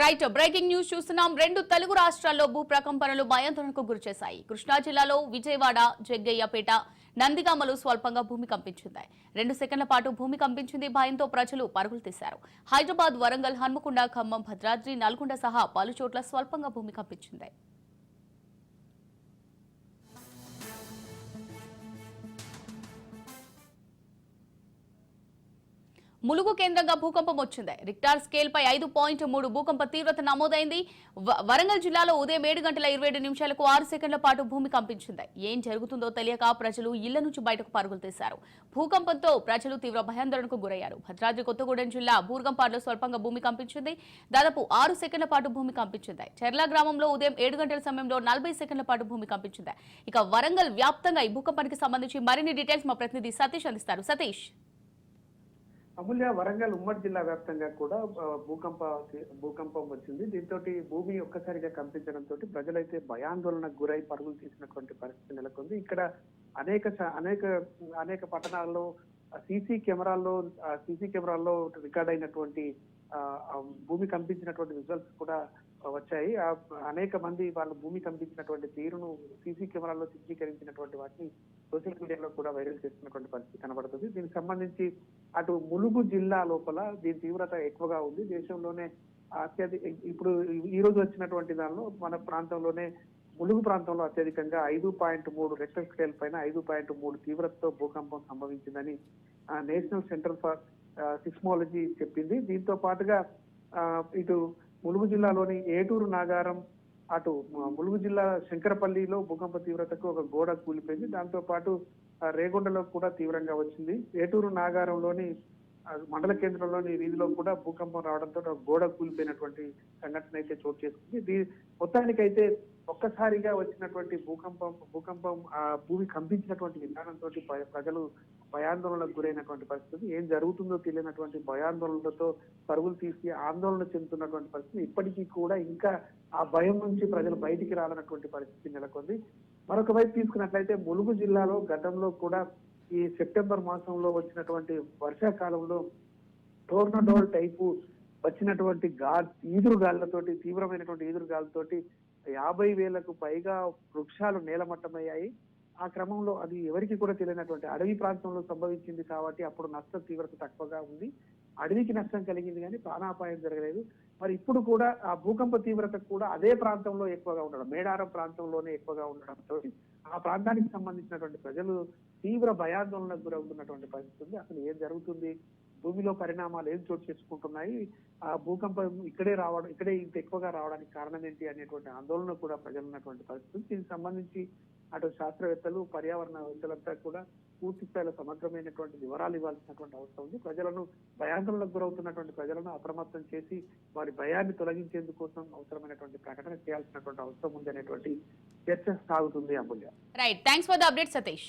Right breaking news చూస్తున్నాం. రెండు తెలుగు రాష్ట్రాల్లో భూ ప్రకంపనలు భయాందోళనకు గురిచేశాయి కృష్ణా జిల్లాలో విజయవాడ జగ్గయ్యపేట నందిగామలు స్వల్పంగా భూమి కంపించింది. రెండు సెకండ్ల పాటు భూమి కంపించింది భయంతో ప్రజలు పరుగులు తీశారు. హైదరాబాద్ వరంగల్ హన్మకొండ ఖమ్మం భద్రాద్రి నల్గొండ సహా పలు చోట్ల స్వల్పంగా భూమి కంపించింది. ములుగు కేంద్రంగా భూకంపం వచ్చింది. రిక్టార్ స్కేల్ పై ఐదు పాయింట్ మూడు భూకంప తీవ్రత నమోదైంది. వ- వరంగల్ జిల్లాలో ఉదయం ఏడు గంటల ఇరవై ఏడు నిమిషాలకు ఆరు సెకండ్ల పాటు భూమి కంపించింది. ఏం జరుగుతుందో తెలియక ప్రజలు ఇళ్ళ నుంచి బయటకు పరుగులు తీశారు. భూకంపంతో ప్రజలు తీవ్ర భయాందోళనకు గురయ్యారు. భద్రాద్రి కొత్తగూడెం జిల్లా బూర్గంపాడులో స్వల్పంగా భూమి కంపించింది. దాదాపు ఆరు సెకండ్ల పాటు భూమి కంపించింది. చెర్ల గ్రామంలో ఉదయం ఏడు గంటల సమయంలో నలభై సెకండ్ల పాటు భూమి కంపించింది. ఇక వరంగల్ వ్యాప్తంగా ఈ భూకంపానికి సంబంధించి మరిన్ని డీటెయిల్స్ మా ప్రతినిధి సతీష్ అందిస్తారు. సతీష్. అమూల్య వరంగల్ ఉమ్మడి జిల్లా వ్యాప్తంగా కూడా భూకంప భూకంపం వచ్చింది. దీంతో భూమి ఒక్కసారిగా కంపించడంతో ప్రజలైతే భయాందోళనకు గురై పరుగులు తీసినటువంటి పరిస్థితి నెలకొంది. ఇక్కడ అనేక చ- అనేక అనేక పట్టణాల్లో సీసీ కెమెరాల్లో సీసీ కెమెరాల్లో రికార్డ్ అయినటువంటి భూమి కంపించినటువంటి రిజల్ట్స్ కూడా వచ్చాయి. అనేక మంది వాళ్ళు భూమి కంపించినటువంటి తీరును సీసీ కెమెరాల్లో చిత్రీకరించినటువంటి వాటిని సోషల్ మీడియాలో కూడా వైరల్ చేస్తున్నటువంటి పరిస్థితి కనబడుతుంది. దీనికి సంబంధించి అటు ములుగు జిల్లా లోపల దీని తీవ్రత ఎక్కువగా ఉంది. దేశంలోనే అత్యధిక ఇప్పుడు ఈ రోజు వచ్చినటువంటి దానిలో మన ప్రాంతంలోనే ములుగు ప్రాంతంలో అత్యధికంగా ఐదు పాయింట్ మూడు రెక్టర్ స్కేల్ పైన ఐదు పాయింట్ మూడు తీవ్రతతో భూకంపం సంభవించిందని నేషనల్ సెంటర్ ఫర్ సిస్మాలజీ చెప్పింది. దీంతో పాటుగా ఇటు ములుగు జిల్లాలోని ఏటూరు నాగారం అటు ములుగు జిల్లా శంకరపల్లిలో భూకంప తీవ్రతకు ఒక గోడ కూలిపోయింది. దాంతో పాటు ఆ, రేగొండలో కూడా తీవ్రంగా వచ్చింది. ఏటూరు నాగారంలోని మండల కేంద్రంలోని వీధిలో కూడా భూకంపం రావడంతో గోడ కూలిపోయినటువంటి సంఘటన అయితే చోటు చేసుకుంది. మొత్తానికైతే ఒక్కసారిగా వచ్చినటువంటి భూకంపం భూకంపం ఆ భూమి కంపించినటువంటి విధానంతో ప్రజలు భయాందోళనకు గురైనటువంటి పరిస్థితి. ఏం జరుగుతుందో తెలియనటువంటి భయాందోళనలతో పరుగులు తీసి ఆందోళన చెందుతున్నటువంటి పరిస్థితి ఇప్పటికీ కూడా ఇంకా ఆ భయం నుంచి ప్రజలు బయటికి రాలన్నటువంటి పరిస్థితి నెలకొంది. మరొక వైపు తీసుకున్నట్లయితే ములుగు జిల్లాలో గతంలో కూడా ఈ సెప్టెంబర్ మాసంలో వచ్చినటువంటి వర్షాకాలంలో టోర్నడోల్ టైపు వచ్చినటువంటి గా ఈదురు గాలులతోటి తీవ్రమైనటువంటి ఈదురు గాలితోటి యాభై వేలకు పైగా వృక్షాలు నేలమట్టమయ్యాయి. ఆ క్రమంలో అది ఎవరికి కూడా తెలియనటువంటి అడవి ప్రాంతంలో సంభవించింది కాబట్టి అప్పుడు నష్టం తీవ్రత తక్కువగా ఉంది. అడవికి నష్టం కలిగింది కానీ ప్రాణాపాయం జరగలేదు. మరి ఇప్పుడు కూడా ఆ భూకంప తీవ్రత కూడా అదే ప్రాంతంలో ఎక్కువగా ఉండడం మేడారం ప్రాంతంలోనే ఎక్కువగా ఉండడంతో ఆ ప్రాంతానికి సంబంధించినటువంటి ప్రజలు తీవ్ర భయాందోళనకు గురవుతున్నటువంటి పరిస్థితి ఉంది. అసలు ఏం జరుగుతుంది? భూమిలో పరిణామాలు ఏం చోటు చేసుకుంటున్నాయి? ఆ భూకంపం ఇక్కడే రావడం ఇక్కడే ఇంత ఎక్కువగా రావడానికి కారణం ఏంటి అనేటువంటి ఆందోళన కూడా ప్రజలు ఉన్నటువంటి పరిస్థితి దీనికి సంబంధించి అటు శాస్త్రవేత్తలు పర్యావరణవేత్తలంతా కూడా పూర్తి స్థాయిలో సమగ్రమైనటువంటి వివరాలు ఇవ్వాల్సినటువంటి అవసరం ఉంది. ప్రజలను భయాందోళనకు గురవుతున్నటువంటి ప్రజలను అప్రమత్తం చేసి వారి భయాన్ని తొలగించేందుకోసం అవసరమైనటువంటి ప్రకటన చేయాల్సినటువంటి అవసరం ఉంది అనేటువంటి చర్చ సాగుతుంది Amulya. Right thanks for the update Satish